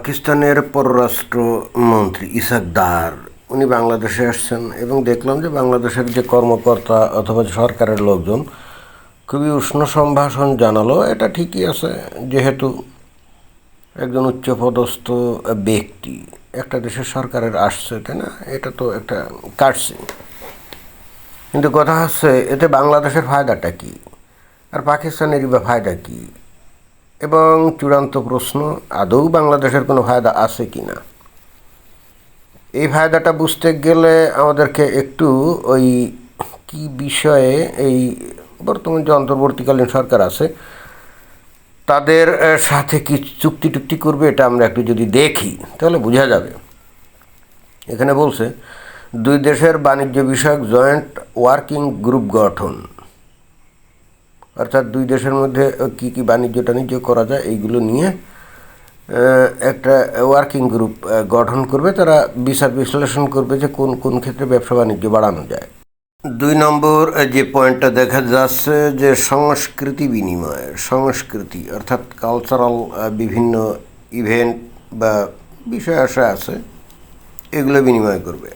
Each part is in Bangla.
পাকিস্তানের পররাষ্ট্রমন্ত্রী ইসাক দার উনি বাংলাদেশে আসছেন এবং দেখলাম যে বাংলাদেশের যে কর্মকর্তা অথবা সরকারের লোকজন খুবই উষ্ণ সম্ভাষণ জানালো। এটা ঠিকই আছে, যেহেতু একজন উচ্চপদস্থ ব্যক্তি, একটা দেশের সরকারের আসছে, তাই না? এটা তো একটা কাটছে। কিন্তু কথা হচ্ছে, এতে বাংলাদেশের ফায়দাটা কী? আর পাকিস্তানেরই বা ফায়দা কী? এবং চূড়ান্ত প্রশ্ন, আদৌ বাংলাদেশের কোনো ফায়দা আছে কি না? এই ফায়দাটা বুঝতে গেলে আমাদেরকে একটু ওই কি বিষয়ে এই বর্তমান যে অন্তর্বর্তীকালীন সরকার আছে, তাদের সাথে কি চুক্তি টুক্তি করবে এটা আমরা একটু যদি দেখি, তাহলে বোঝা যাবে। এখানে বলছে, দুই দেশের বাণিজ্য বিষয়ক জয়েন্ট ওয়ার্কিং গ্রুপ গঠন। অর্থাৎ দুই দেশের মধ্যে কি কি বাণিজ্য টাণিজ্য করা যায়, এইগুলো নিয়ে একটা ওয়ার্কিং গ্রুপ গঠন করবে। তারা বিচার বিশ্লেষণ করবে যে কোন কোন ক্ষেত্রে ব্যবসা বাণিজ্য বাড়ানো যায়। দুই নম্বর যে পয়েন্টটা দেখা যাচ্ছে যে সংস্কৃতি বিনিময়, সংস্কৃতি, অর্থাৎ কালচারাল বিভিন্ন ইভেন্ট বা বিষয় আশা আছে, এগুলো বিনিময় করবে।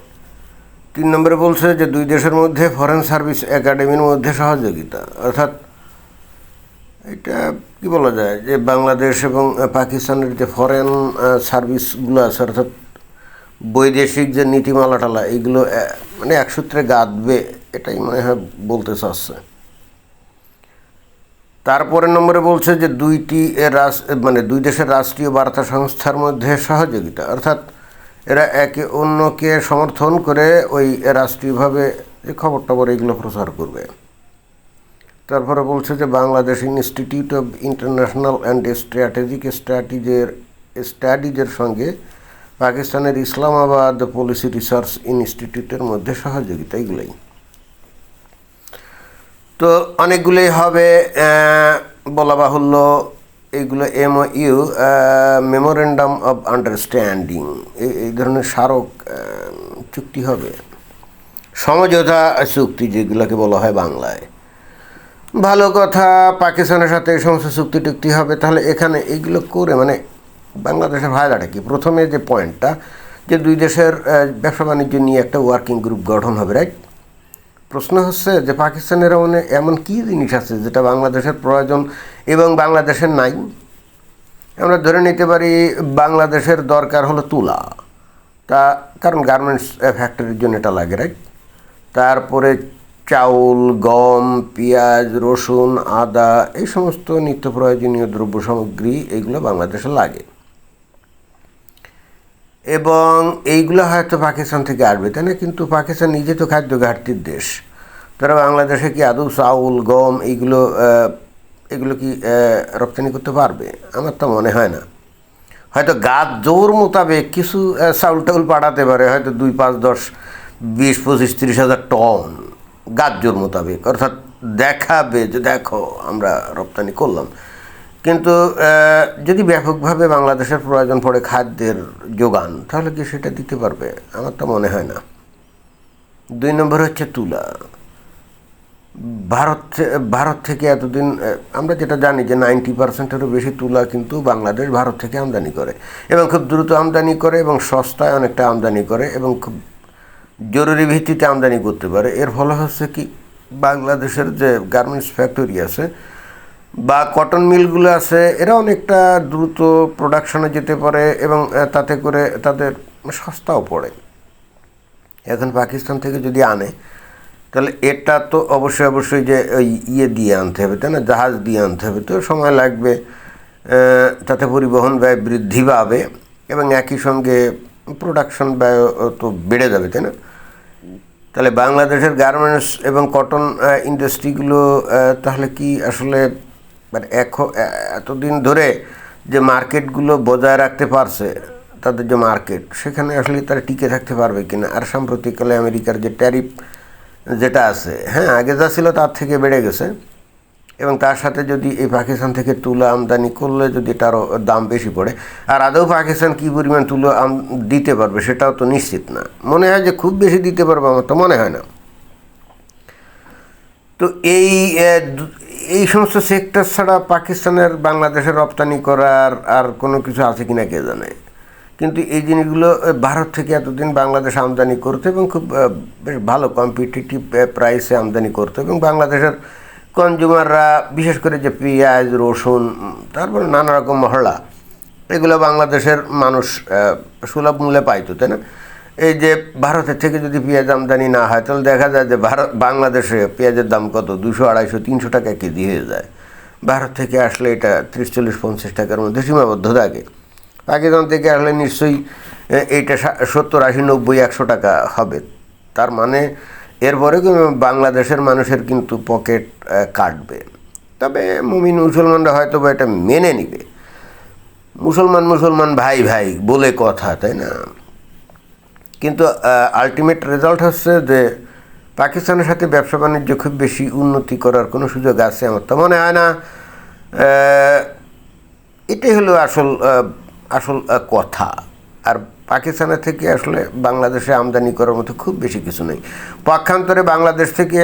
তিন নম্বরে বলছে যে দুই দেশের মধ্যে ফরেন সার্ভিস একাডেমির মধ্যে সহযোগিতা, অর্থাৎ এটা কি বলা যায় যে বাংলাদেশ এবং পাকিস্তানের যে ফরেন সার্ভিসগুলো আছে অর্থাৎ বৈদেশিক যে নীতিমালা টালা এইগুলো আহ, মানে এক সূত্রে গাঁথবে এটাই মনে হয় বলতে চাচ্ছে। তারপরের নম্বরে বলছে যে দুইটি রাস মানে দুই দেশের রাষ্ট্রীয় বার্তা সংস্থার মধ্যে সহযোগিতা অর্থাৎ এরা একে অন্যকে সমর্থন করে ওই রাষ্ট্রীয়ভাবে যে খবর টবর এগুলো প্রচার করবে। তারপরে বলছে যে Bangladesh Institute of International and Strategic স্ট্র্যাটিজের স্টাডিজের সঙ্গে পাকিস্তানের ইসলামাবাদ পলিসি রিসার্চ ইনস্টিটিউটের মধ্যে সহযোগিতা এগুলোই। তো অনেকগুলোই হবে বলা বাহুল্য এইগুলো M U memorandum of understanding এই ধরনের স্মারক চুক্তি হবে। সমঝোতা চুক্তি যেগুলোকে বলা হয় বাংলায়। ভালো কথা, পাকিস্তানের সাথে এই সমস্ত চুক্তি টুক্তি হবে, তাহলে এখানে এইগুলো করে মানে বাংলাদেশের ফায়দাটা কি? প্রথমে যে পয়েন্টটা, যে দুই দেশের ব্যবসা বাণিজ্য নিয়ে একটা ওয়ার্কিং গ্রুপ গঠন হবে রাইট প্রশ্ন হচ্ছে যে পাকিস্তানের মানে এমন কী জিনিস আছে যেটা বাংলাদেশের প্রয়োজন এবং বাংলাদেশের নাই? আমরা ধরে নিতে পারি বাংলাদেশের দরকার হলো তুলা। তা, কারণ গার্মেন্টস ফ্যাক্টরির জন্য এটা লাগে রাইট তারপরে চাউল, গম, পেঁয়াজ, রসুন, আদা, এই সমস্ত নিত্য প্রয়োজনীয় দ্রব্য সামগ্রী এইগুলো বাংলাদেশে লাগে। এবং এইগুলো হয়তো পাকিস্তান থেকে আসবে, তাই না? কিন্তু পাকিস্তান নিজে তো খাদ্য ঘাটতির দেশ। তারা বাংলাদেশে কি আদৌ চাউল, গম এইগুলো এগুলো কি রপ্তানি করতে পারবে? আমার তো মনে হয় না। হয়তো গাছ জোর মোতাবেক কিছু চাউল টাউল পাঠাতে পারে, হয়তো দুই, পাঁচ, দশ, বিশ, পঁচিশ, তিরিশ হাজার টন। গাছ জোর মোতাবেক, অর্থাৎ দেখাবে যে দেখো আমরা রপ্তানি করলাম। কিন্তু যদি ব্যাপকভাবে বাংলাদেশের প্রয়োজন পড়ে খাদ্যের যোগান, তাহলে কি সেটা দিতে পারবে? আমার তো মনে হয় না। দুই নম্বর হচ্ছে তুলা। ভারত ভারত থেকে এতদিন আমরা যেটা জানি যে নাইনটি পার্সেন্টেরও বেশি তুলা কিন্তু বাংলাদেশ ভারত থেকে আমদানি করে এবং খুব দ্রুত আমদানি করে এবং সস্তায় অনেকটা আমদানি করে এবং খুব জরুরি ভিত্তিতে আমদানি করতে পারে। এর ফলে হচ্ছে কি, বাংলাদেশের যে গার্মেন্টস ফ্যাক্টরি আছে বা কটন মিলগুলো আছে, এরা অনেকটা দ্রুত প্রোডাকশনে যেতে পারে এবং তাতে করে তাদের সস্তাও পড়ে। এখন পাকিস্তান থেকে যদি আনে, তাহলে এটা তো অবশ্যই অবশ্যই যে ওই ইয়ে দিয়ে আনতে হবে, তাই না? জাহাজ দিয়ে আনতে হবে। তো সময় লাগবে তাতে পরিবহন ব্যয় বৃদ্ধি পাবে এবং একই সঙ্গে প্রোডাকশন ব্যয় তো বেড়ে যাবে, তাই না? তাহলে বাংলাদেশের গার্মেন্টস এবং কটন ইন্ডাস্ট্রিগুলো তাহলে কি আসলে মানে এখ- এতদিন ধরে যে মার্কেটগুলো বজায় রাখতে পারছে, তাদের যে মার্কেট সেখানে আসলে তারা টিকে থাকতে পারবে কিনা? আর সাম্প্রতিককালে আমেরিকার যে ট্যারিফ যেটা আছে হ্যাঁ আগে যা ছিল তার থেকে বেড়ে গেছে। এবং তার সাথে যদি এই পাকিস্তান থেকে তুলা আমদানি করলে যদি তারও দাম বেশি পড়ে, আর আদৌ পাকিস্তান কী পরিমাণ তুলো আম দিতে পারবে সেটাও তো নিশ্চিত না। মনে হয় যে খুব বেশি দিতে পারবে আমার তো মনে হয় না। তো এই এই সমস্ত সেক্টর ছাড়া পাকিস্তানের বাংলাদেশের রপ্তানি করার আর কোনো কিছু আছে কিনা কে জানে? কিন্তু এই জিনিসগুলো ভারত থেকে এতদিন বাংলাদেশ আমদানি করতো এবং খুব বেশ ভালো কম্পিটিটিভ প্রাইসে আমদানি করতো এবং বাংলাদেশের কনজিউমাররা, বিশেষ করে যে পেঁয়াজ, রসুন, তারপরে নানা রকম মহড়া এগুলো বাংলাদেশের মানুষ সুলভ মূল্যে পাইতো, তাই না? এই যে ভারতের থেকে যদি পেঁয়াজ আমদানি না হয়, তাহলে দেখা যায় যে ভারত, বাংলাদেশে পেঁয়াজের দাম কত? দুশো, আড়াইশো, তিনশো টাকা কেজি হয়ে যায়। ভারত থেকে আসলে এটা ত্রিশ, চল্লিশ, পঞ্চাশ টাকার মধ্যে সীমাবদ্ধ থাকে। পাকিস্তান থেকে আসলে নিশ্চয়ই এইটা সত্তর, আশি, নব্বই, একশো টাকা হবে। তার মানে এরপরে বাংলাদেশের মানুষের কিন্তু পকেট কাটবে। তবে মুমিন মুসলমানরা হয়তো বা এটা মেনে নিবে। মুসলমান মুসলমান ভাই ভাই বলে কথা, তাই না? কিন্তু আলটিমেট রেজাল্ট হচ্ছে যে পাকিস্তানের সাথে ব্যবসা বাণিজ্য খুব বেশি উন্নতি করার কোনো সুযোগ আছে আমার তো মনে হয় না। এটাই হলো আসল আসল কথা। আর পাকিস্তানের থেকে আসলে বাংলাদেশে আমদানি করার মতো খুব বেশি কিছু নেই। পক্ষান্তরে বাংলাদেশ থেকে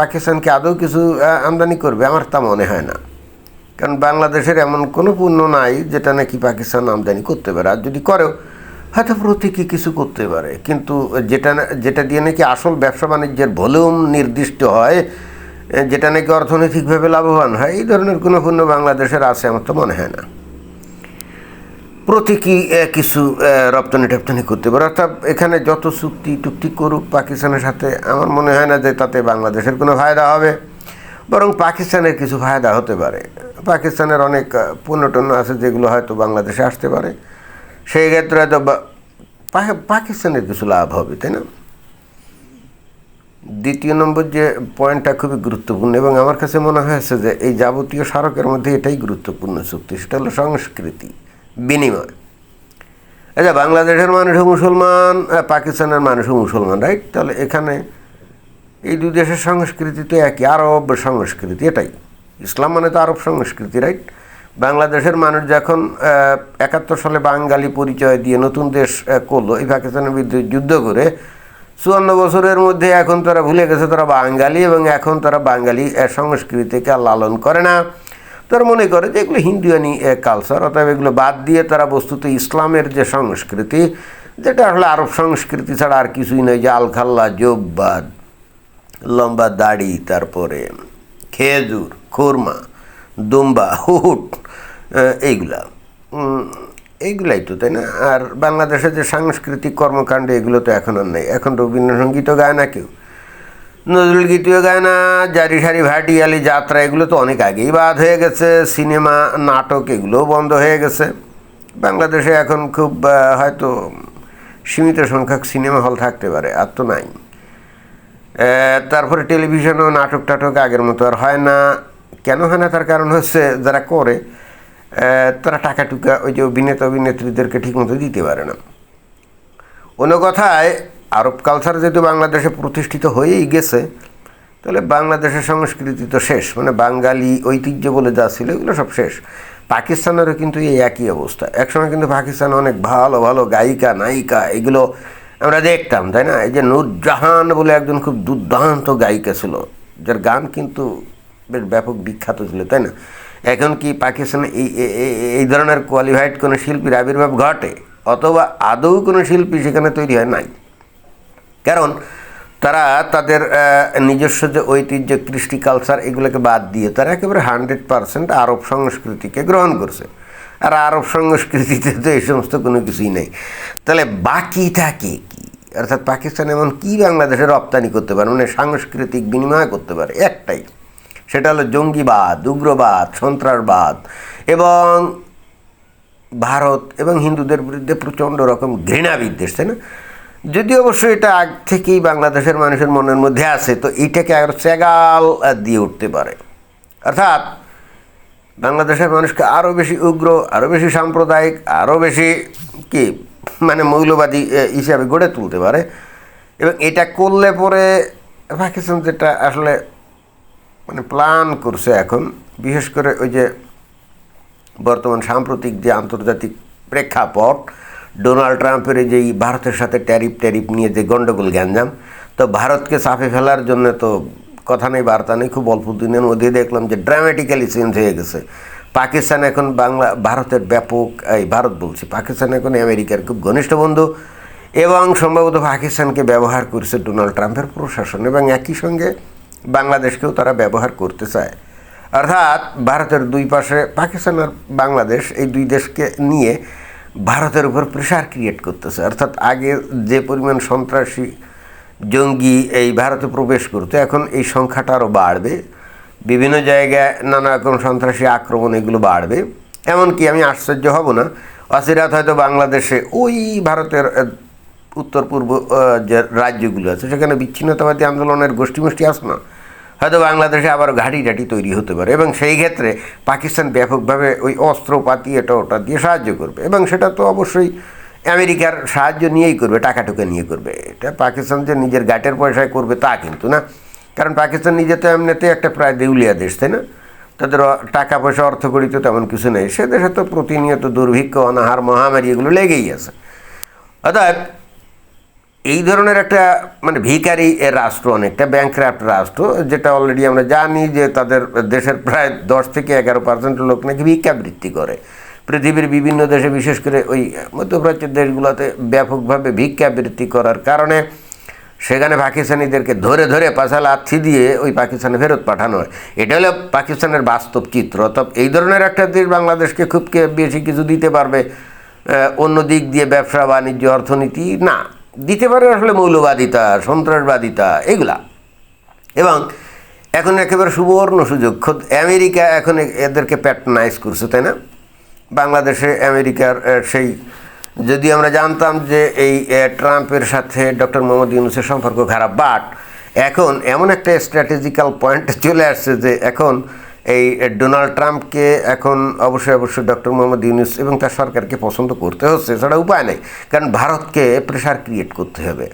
পাকিস্তানকে আদৌ কিছু আমদানি করবে আমার তা মনে হয় না। কারণ বাংলাদেশের এমন কোনো পণ্য নাই যেটা নাকি পাকিস্তান আমদানি করতে পারে। আর যদি করেও, হয়তো প্রতীকী কিছু করতে পারে। কিন্তু যেটা যেটা দিয়ে নাকি আসল ব্যবসা বাণিজ্যের ভলিউম নির্দিষ্ট হয় যেটা নাকি অর্থনৈতিকভাবে লাভবান হয়, এই ধরনের কোনো পণ্য বাংলাদেশের আছে আমার তো মনে হয় না। প্রতীকী কিছু রপ্তানি টপ্তানি করতে পারে? অর্থাৎ এখানে যত চুক্তি টুক্তি করুক, পাকিস্তানের সাথে আমার মনে হয় না যে তাতে বাংলাদেশের কোনো ফায়দা হবে। বরং পাকিস্তানের কিছু ফায়দা হতে পারে। পাকিস্তানের অনেক পণ্য আছে যেগুলো হয়তো বাংলাদেশে আসতে পারে। সেই ক্ষেত্রে হয়তো পাকিস্তানের কিছু লাভ হবে, তাই না? দ্বিতীয় নম্বর যে পয়েন্টটা খুবই গুরুত্বপূর্ণ, এবং আমার কাছে মনে হয়েছে যে এই যাবতীয় স্মারকের মধ্যে এটাই গুরুত্বপূর্ণ চুক্তি, সেটা হলো সংস্কৃতি। বিনিময়। আচ্ছা বাংলাদেশের মানুষও মুসলমান পাকিস্তানের মানুষও মুসলমান রাইট তাহলে এখানে এই দুই দেশের সংস্কৃতি তো একই, আরব সংস্কৃতি, এটাই। ইসলাম মানে তো আরব সংস্কৃতি রাইট বাংলাদেশের মানুষ যখন একাত্তর সালে বাঙালি পরিচয় দিয়ে নতুন দেশ করল, এই পাকিস্তানের বিরুদ্ধে যুদ্ধ করে, চুয়ান্ন বছরের মধ্যে এখন তারা ভুলে গেছে তারা বাঙালি এবং এখন তারা বাঙালি সংস্কৃতিকে লালন করে না। তারা মনে করে যে এগুলো হিন্দুয়ানি কালচার অতএব এগুলো বাদ দিয়ে তারা বস্তুত ইসলামের যে সংস্কৃতি, যেটা আসলে আরব সংস্কৃতি ছাড়া আর কিছুই নয়, যে আলখাল্লা, জোববাদ, লম্বা দাড়ি, তারপরে খেজুর, খুরমা, দুম্বা হুট এইগুলা। এইগুলাই তো, তাই না? আর বাংলাদেশের যে সাংস্কৃতিক কর্মকাণ্ড, এগুলো তো এখন আর নেই। এখন রবীন্দ্রসঙ্গীতও গায় না কেউ। নজরুল গীতিও গায় না, জারি সারি ভাটিয়ালি যাত্রা, এগুলো তো অনেক আগেই বাদ হয়ে গেছে। সিনেমা, নাটক, এগুলোও বন্ধ হয়ে গেছে। বাংলাদেশে এখন খুব হয়তো সীমিত সংখ্যক সিনেমা হল থাকতে পারে, আর তো নাই। তারপরে টেলিভিশনও নাটক টাটক আগের মতো আর হয় না। কেন হয় না? তার কারণ হচ্ছে যারা করে তারা টাকা টুকা ওই যে অভিনেতা অভিনেত্রীদেরকে ঠিকমতো দিতে পারে না। অন্য কথায় আরব কালচার যেহেতু বাংলাদেশে প্রতিষ্ঠিত হয়েই গেছে, তাহলে বাংলাদেশের সংস্কৃতি তো শেষ মানে বাঙালি ঐতিহ্য বলে যা ছিল এগুলো সব শেষ। পাকিস্তানেরও কিন্তু এই একই অবস্থা। একসময় কিন্তু পাকিস্তানে অনেক ভালো ভালো গায়িকা, নায়িকা, এগুলো আমরা দেখতাম, তাই না? এই যে নুরজাহান বলে একজন খুব দুর্দান্ত গায়িকা ছিল, যার গান কিন্তু বেশ ব্যাপক বিখ্যাত ছিল, তাই না? এখন কি পাকিস্তানে এই এই- ধরনের কোয়ালিফাইড কোনো শিল্পীর আবির্ভাব ঘটে? অথবা আদৌ কোনো শিল্পী সেখানে তৈরি হয়? নাই। কারণ তারা তাদের নিজস্ব যে ঐতিহ্য, কৃষ্টি কালচার এগুলোকে বাদ দিয়ে তারা একেবারে হান্ড্রেড পারসেন্ট আরব সংস্কৃতিকে গ্রহণ করছে। আর আরব সংস্কৃতিতে তো এই সমস্ত কোনো কিছুই নেই। তাহলে বাকিটা কি কি? অর্থাৎ পাকিস্তান এমন কি বাংলাদেশে রপ্তানি করতে পারে? মানে সাংস্কৃতিক বিনিময় করতে পারে? একটাই। সেটা হলো জঙ্গিবাদ, উগ্রবাদ, সন্ত্রাসবাদ এবং ভারত এবং হিন্দুদের বিরুদ্ধে প্রচণ্ড রকম ঘৃণা বিদ্বেষ তাই না? যদি অবশ্য এটা আগ থেকেই বাংলাদেশের মানুষের মনের মধ্যে আছে, তো এইটাকে আরও চেগাল দিয়ে উঠতে পারে। অর্থাৎ বাংলাদেশের মানুষকে আরও বেশি উগ্র আরও বেশি সাম্প্রদায়িক আরও বেশি কি মানে মৌলবাদী হিসাবে গড়ে তুলতে পারে। এবং এটা করলে পরে পাকিস্তান যেটা আসলে মানে প্ল্যান করছে এখন, বিশেষ করে ওই যে বর্তমান সাম্প্রতিক যে আন্তর্জাতিক প্রেক্ষাপট ডোনাল্ড ট্রাম্পের যে ভারতের সাথে ট্যারিফ ট্যারিফ নিয়ে যে গণ্ডগোল গ্যাঞ্জাম, তো ভারতকে চাপে ফেলার জন্য তো কথা নেই, বার্তা নেই, খুব অল্প দিনের মধ্যে দেখলাম যে ড্রামেটিক্যালি চেঞ্জ হয়ে গেছে। পাকিস্তান এখন বাংলা, ভারতের ব্যাপক, এই ভারত বলছি, পাকিস্তান এখন আমেরিকার খুব ঘনিষ্ঠ বন্ধু এবং সম্ভবত পাকিস্তানকে ব্যবহার করছে ডোনাল্ড ট্রাম্পের প্রশাসন এবং একই সঙ্গে বাংলাদেশকেও তারা ব্যবহার করতে চায়। অর্থাৎ ভারতের দুই পাশে পাকিস্তান আর বাংলাদেশ এই দুই দেশকে নিয়ে ভারতের উপর প্রেশার ক্রিয়েট করতেছে। অর্থাৎ আগে যে পরিমাণ সন্ত্রাসী জঙ্গি এই ভারতে প্রবেশ করতে, এখন এই সংখ্যাটা আরও বাড়বে। বিভিন্ন জায়গায় নানা রকম সন্ত্রাসী আক্রমণ এগুলো বাড়বে। এমনকি আমি আশ্চর্য হব না অচিরাত হয়তো বাংলাদেশে ওই ভারতের উত্তর পূর্ব যে রাজ্যগুলো আছে, সেখানে বিচ্ছিন্নতাবাদী আন্দোলনের গোষ্ঠী মোষ্ঠী আছে না। হয়তো বাংলাদেশে আবার ঘাঁটি টাটি তৈরি হতে পারে এবং সেই ক্ষেত্রে পাকিস্তান ব্যাপকভাবে ওই অস্ত্রপাতি এটা ওটা দিয়ে সাহায্য করবে এবং সেটা তো অবশ্যই আমেরিকার সাহায্য নিয়েই করবে, টাকা টুকা নিয়ে করবে। এটা পাকিস্তান যে নিজের গাটের পয়সায় করবে তা কিন্তু না। কারণ পাকিস্তান নিজে তো এমনিতে একটা প্রায় দেউলিয়া দেশ, তাই না? তাদের টাকা পয়সা অর্থকড়িত তেমন কিছু নেই। সে দেশে তো প্রতিনিয়ত দুর্ভিক্ষ, অনাহার, মহামারী এগুলো লেগেই আছে। অর্থাৎ এই ধরনের একটা মানে ভিকারি রাষ্ট্র অনেকটা ব্যাংক্রাফ্ট রাষ্ট্র, যেটা অলরেডি আমরা জানি যে তাদের দেশের প্রায় দশ থেকে এগারো পার্সেন্ট লোক নাকি ভিক্ষাবৃত্তি করে। পৃথিবীর বিভিন্ন দেশে বিশেষ করে ওই মধ্যপ্রাচ্যের দেশগুলোতে ব্যাপকভাবে ভিক্ষাবৃত্তি করার কারণে সেখানে পাকিস্তানিদেরকে ধরে ধরে পাশা লাথি দিয়ে ওই পাকিস্তানে ফেরত পাঠানো হয়। এটা হলো পাকিস্তানের বাস্তব চিত্র। তবে এই ধরনের একটা দেশ বাংলাদেশকে খুব বেশি কিছু দিতে পারবে অন্য দিক দিয়ে ব্যবসা, বাণিজ্য, অর্থনীতি, না। দিতে পারে আসলে মৌলবাদিতা, সন্ত্রাসবাদিতা, এগুলা। এবং এখন একেবারে সুবর্ণ সুযোগ। খোদ আমেরিকা এখন এদেরকে প্যাটনাইজ করছে, তাই না? বাংলাদেশে আমেরিকার সেই যদি আমরা জানতাম যে এই ট্রাম্পের সাথে ডক্টর মোহাম্মদ ইউনুসের সম্পর্ক খারাপ বাট এখন এমন একটা স্ট্র্যাটেজিক্যাল পয়েন্ট চলে আসছে যে এখন এই ডোনাল্ড ট্রাম্পকে এখন অবশ্যই অবশ্যই ডক্টর মোহাম্মদ ইউনুস এবং তার সরকারকে পছন্দ করতে হচ্ছে, এছাড়া উপায় নেই। কারণ ভারতকে প্রেশার ক্রিয়েট করতে হবে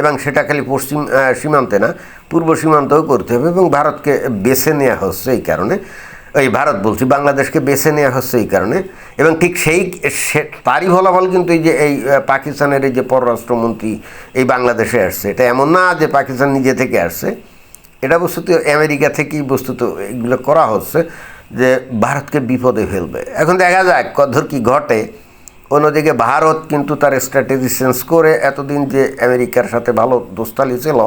এবং সেটা খালি পশ্চিম সীমান্তে না, পূর্ব সীমান্তেও করতে হবে এবং ভারতকে বেছে নেওয়া হচ্ছে এই কারণে। এই ভারত বলছি, বাংলাদেশকে বেছে নেওয়া হচ্ছে এই কারণে এবং ঠিক সেই তারই ফলাফল কিন্তু এই যে, এই পাকিস্তানের এই যে পররাষ্ট্রমন্ত্রী এই বাংলাদেশে আসছে। এটা এমন না যে পাকিস্তান নিজে থেকে আসছে। এটা বস্তুত আমেরিকা থেকেই বস্তুত এগুলো করা হচ্ছে যে ভারতকে বিপদে ফেলবে। এখন দেখা যাক কদ্দূর কি ঘটে। অন্যদিকে ভারত কিন্তু তার স্ট্র্যাটেজি চেঞ্জ করে এতদিন যে আমেরিকার সাথে ভালো দোস্তালি ছিল,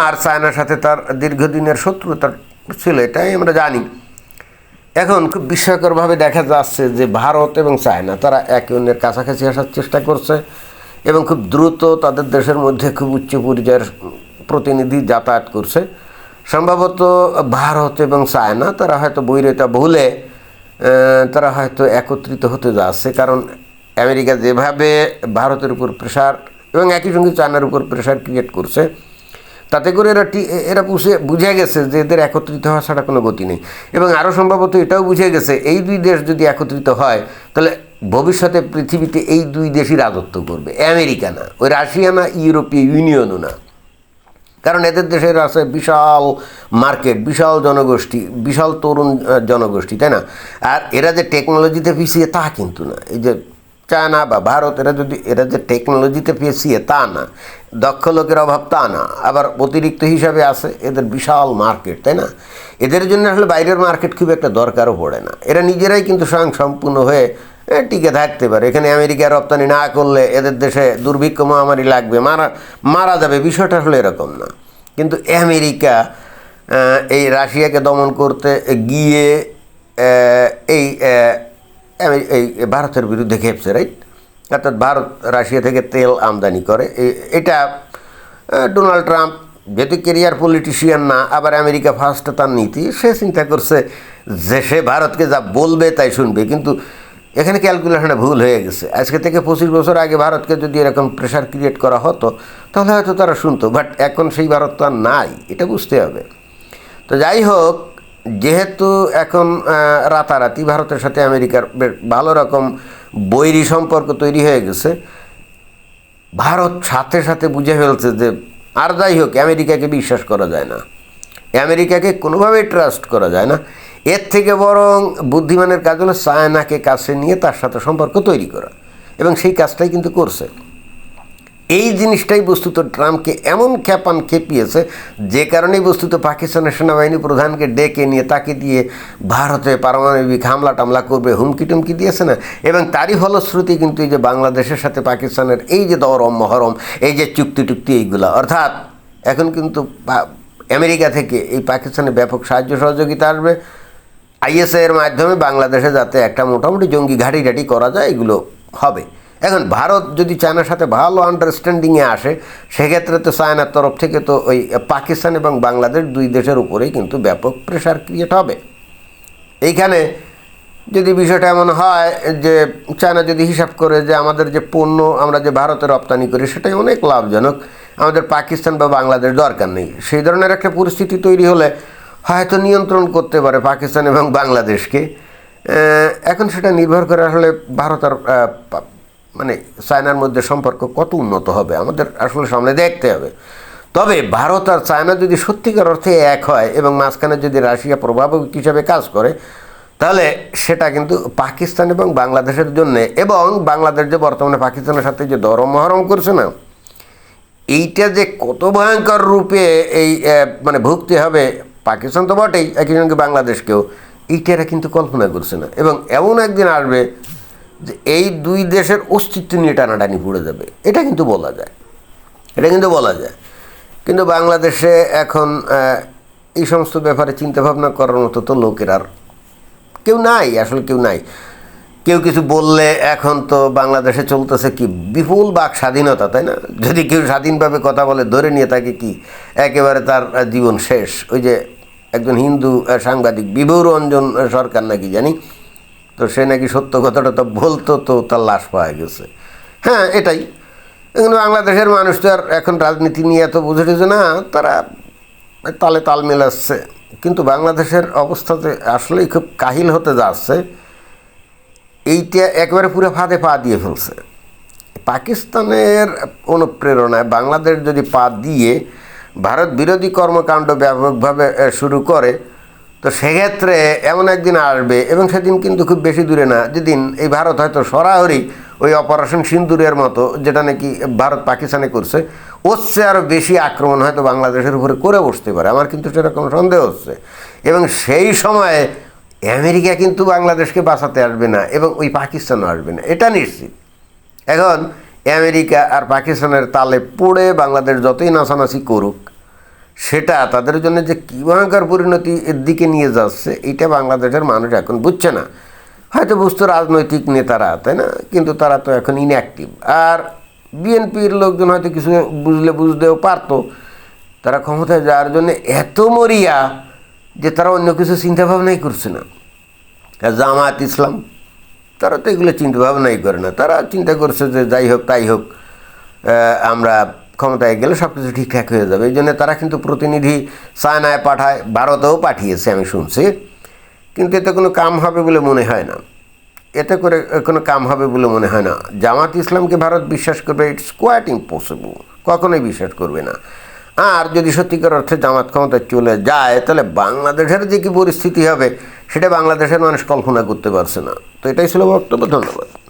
আর চায়নার সাথে তার দীর্ঘদিনের শত্রুতা ছিল এটাই আমরা জানি। এখন খুব বিস্ময়করভাবে দেখা যাচ্ছে যে ভারত এবং চায়না তারা একে অন্যের কাছাকাছি আসার চেষ্টা করছে এবং খুব দ্রুত তাদের দেশের মধ্যে খুব উচ্চ পর্যায়ের প্রতিনিধি যাতায়াত করছে। সম্ভবত ভারত এবং চায়না, তারা হয়তো বৈরতা ভুলে তারা হয়তো একত্রিত হতে যাচ্ছে। কারণ আমেরিকা যেভাবে ভারতের উপর প্রেশার এবং একই সঙ্গে চায়নার উপর প্রেশার ক্রিয়েট করছে, তাতে করে এরা এরা বুঝে বুঝে গেছে যে এদের একত্রিত হওয়া ছাড়া কোনো গতি নেই। এবং আরও সম্ভবত এটাও বুঝে গেছে, এই দুই দেশ যদি একত্রিত হয়, তাহলে ভবিষ্যতে পৃথিবীতে এই দুই দেশই রাজত্ব করবে, আমেরিকা না, ওই রাশিয়া না, ইউরোপীয় ইউনিয়নও না। কারণ এদের দেশের আছে বিশাল মার্কেট, বিশাল জনগোষ্ঠী, বিশাল তরুণ জনগোষ্ঠী, তাই না? আর এরা যে টেকনোলজিতে পিছিয়ে, তা কিন্তু না। এই যে চায়না বা ভারত, এরা যদি, এরা যে টেকনোলজিতে পিছিয়ে, তা না। দক্ষ লোকের অভাব, তা না। আবার অতিরিক্ত হিসাবে আছে এদের বিশাল মার্কেট, তাই না? এদের জন্য আসলে বাইরের মার্কেট খুব একটা দরকারও পড়ে না। এরা নিজেরাই কিন্তু স্বয়ং সম্পূর্ণ হয়ে টিকে থাকতে পারে। এখানে আমেরিকা রপ্তানি না করলে এদের দেশে দুর্ভিক্ষ মহামারী লাগবে। মারা মারা যাবে। বিষয়টা হলো এরকম না। কিন্তু আমেরিকা এই রাশিয়াকে দমন করতে গিয়ে এই এই ভারতের বিরুদ্ধে খেপছে, রাইট? অর্থাৎ ভারত রাশিয়া থেকে তেল আমদানি করে। এটা ডোনাল্ড ট্রাম্প যেহেতু কেরিয়ার পলিটিশিয়ান না, আবার আমেরিকা ফার্স্ট তার নীতি। সে চিন্তা করছে যে সে ভারতকে যা বলবে তাই শুনবে। কিন্তু এখানে ক্যালকুলেশনে ভুল হয়ে গেছে। আজকে থেকে পঁচিশ বছর আগে ভারতকে যদি এরকম প্রেশার ক্রিয়েট করা হতো, তাহলে হয়তো তারা শুনতো বাট এখন সেই ভারত তো আর নাই, এটা বুঝতে হবে। তো যাই হোক, যেহেতু এখন রাতারাতি ভারতের সাথে আমেরিকার ভালো রকম বৈরী সম্পর্ক তৈরি হয়ে গেছে, ভারত সাথে সাথে বুঝে ফেলছে যে আর যাই হোক, আমেরিকাকে বিশ্বাস করা যায় না। আমেরিকাকে কোনোভাবেই ট্রাস্ট করা যায় না। এর থেকে বরং বুদ্ধিমানের কাজ হলো সায়নাকে কাছে নিয়ে তার সাথে সম্পর্ক তৈরি করা। এবং সেই কাজটাই কিন্তু করছে। এই জিনিসটাই বস্তুত ট্রাম্পকে এমন খ্যাপান খেপিয়েছে, যে কারণেই বস্তুত পাকিস্তানের সেনাবাহিনী প্রধানকে ডেকে নিয়ে তাকে দিয়ে ভারতে পারমাণবিক হামলা টামলা করবে, হুমকি টুমকি দিয়েছে না? এবং তারই ফলশ্রুতি কিন্তু এই যে বাংলাদেশের সাথে পাকিস্তানের এই যে দরম মহরম, এই যে চুক্তি টুক্তি এইগুলো, অর্থাৎ এখন কিন্তু আমেরিকা থেকে এই পাকিস্তানে ব্যাপক সাহায্য সহযোগিতা আসবে। আইএসআই এর মাধ্যমে বাংলাদেশে যাতে একটা মোটামুটি জঙ্গি ঘাঁটি ঘাঁটি করা যায়, এগুলো হবে। এখন ভারত যদি চায়নার সাথে ভালো আন্ডারস্ট্যান্ডিংয়ে আসে, সেক্ষেত্রে তো চায়নার তরফ থেকে তো ওই পাকিস্তান এবং বাংলাদেশ দুই দেশের উপরেই কিন্তু ব্যাপক প্রেশার ক্রিয়েট হবে। এইখানে যদি বিষয়টা এমন হয় যে চায়না যদি হিসাব করে যে আমাদের যে পণ্য আমরা যে ভারতে রপ্তানি করি, সেটাই অনেক লাভজনক। আমাদের পাকিস্তান বা বাংলাদেশ দরকার নেই। সেই ধরনের একটা পরিস্থিতি তৈরি হলে হয়তো নিয়ন্ত্রণ করতে পারে পাকিস্তান এবং বাংলাদেশকে। এখন সেটা নির্ভর করে আসলে ভারত আর মানে চায়নার মধ্যে সম্পর্ক কত উন্নত হবে, আমাদের আসলে সামনে দেখতে হবে। তবে ভারত আর চায়না যদি সত্যিকার অর্থে এক হয় এবং মাঝখানে যদি রাশিয়া প্রভাবক হিসাবে কাজ করে, তাহলে সেটা কিন্তু পাকিস্তান এবং বাংলাদেশের জন্য এবং বাংলাদেশ যে বর্তমানে পাকিস্তানের সাথে যে দরম মহরম করছে না, এইটা যে কত ভয়ঙ্কর রূপে এই মানে ভুগতে হবে পাকিস্তান তো বটেই, একই সঙ্গে বাংলাদেশকেও। এইটারা কিন্তু কল্পনা করছে না। এবং এমন একদিন আসবে যে এই দুই দেশের অস্তিত্ব নিয়ে টানাটানি পড়ে যাবে। এটা কিন্তু বলা যায়। এটা কিন্তু বলা যায়। কিন্তু বাংলাদেশে এখন এই সমস্ত ব্যাপারে চিন্তাভাবনা করার মতো তো লোকের আর কেউ নাই, আসলে কেউ নাই। কেউ কিছু বললে এখন তো বাংলাদেশে চলতেছে কি বিপুল বাক স্বাধীনতা, তাই না? যদি কেউ স্বাধীনভাবে কথা বলে, ধরে নিয়ে থাকে কি একেবারে তার জীবন শেষ? ওই যে একজন হিন্দু সাংবাদিক বিভু রঞ্জন সরকার নাকি জানি? তো সে নাকি সত্য কথাটা তো বলতো, তো তার লাশ পাওয়া গেছে। হ্যাঁ এটাই। কিন্তু বাংলাদেশের মানুষ তো আর এখন রাজনীতি নিয়ে এত বুঝে টুঝে না, তারা তালে তাল মেলাচ্ছে। কিন্তু বাংলাদেশের অবস্থাতে আসলেই খুব কাহিল হতে যাচ্ছে। এইটা একেবারে পুরো ফাঁদে পা দিয়ে ফেলছে। পাকিস্তানের অনুপ্রেরণায় বাংলাদেশ যদি পা দিয়ে ভারত বিরোধী কর্মকাণ্ড ব্যাপকভাবে শুরু করে, তো সেক্ষেত্রে এমন একদিন আসবে এবং সেদিন কিন্তু খুব বেশি দূরে না, যেদিন এই ভারত হয়তো সরাসরি ওই অপারেশন সিন্দুরের মতো, যেটা নাকি ভারত পাকিস্তানে করছে চেয়ে আরও বেশি আক্রমণ হয়তো বাংলাদেশের উপরে করে বসতে পারে। আমার কিন্তু সেরকম সন্দেহ হচ্ছে। এবং সেই সময়ে আমেরিকা কিন্তু বাংলাদেশকে বাঁচাতে আসবে না এবং ওই পাকিস্তানও আসবে না। এটা নিশ্চিত। এখন আমেরিকা আর পাকিস্তানের তালে পড়ে বাংলাদেশ যতই নাচানাচি করুক, সেটা তাদের জন্য যে কী ভয়ঙ্কর পরিণতি এর দিকে নিয়ে যাচ্ছে, এটা বাংলাদেশের মানুষ এখন বুঝছে না। হয়তো বুঝতো রাজনৈতিক নেতারা, তাই না? কিন্তু তারা তো এখন ইনঅ্যাক্টিভ আর বিএনপির লোকজন হয়তো কিছু বুঝলে বুঝতেও পারতো, তারা ক্ষমতায় যাওয়ার জন্য এত মরিয়া যে তারা অন্য কিছু চিন্তা ভাবনাই করছে না। আর জামায়াত ইসলাম, তারা তো এগুলো চিন্তা ভাবনাই করে না। তারা চিন্তা করছে যে যাই হোক, তাই হোক আমরা ক্ষমতায় গেলে সব কিছু ঠিকঠাক হয়ে যাবে। এই জন্য তারা কিন্তু প্রতিনিধি চায়নায় পাঠায়, ভারতেও পাঠিয়েছে, আমি শুনছি। কিন্তু এতে কোনো কাম হবে বলে মনে হয় না। এতে করে কোনো কাম হবে বলে মনে হয় না। জামাত ইসলামকে ভারত বিশ্বাস করবে ইটস কোয়াইট ইম্পসিবল কখনোই বিশ্বাস করবে না। আর যদি সত্যিকার অর্থে জামাত ক্ষমতা চলে যায়, তাহলে বাংলাদেশের যে কী পরিস্থিতি হবে, সেটা বাংলাদেশের মানুষ কল্পনা করতে পারছে না। তো এটাই ছিল বক্তব্য, ধন্যবাদ।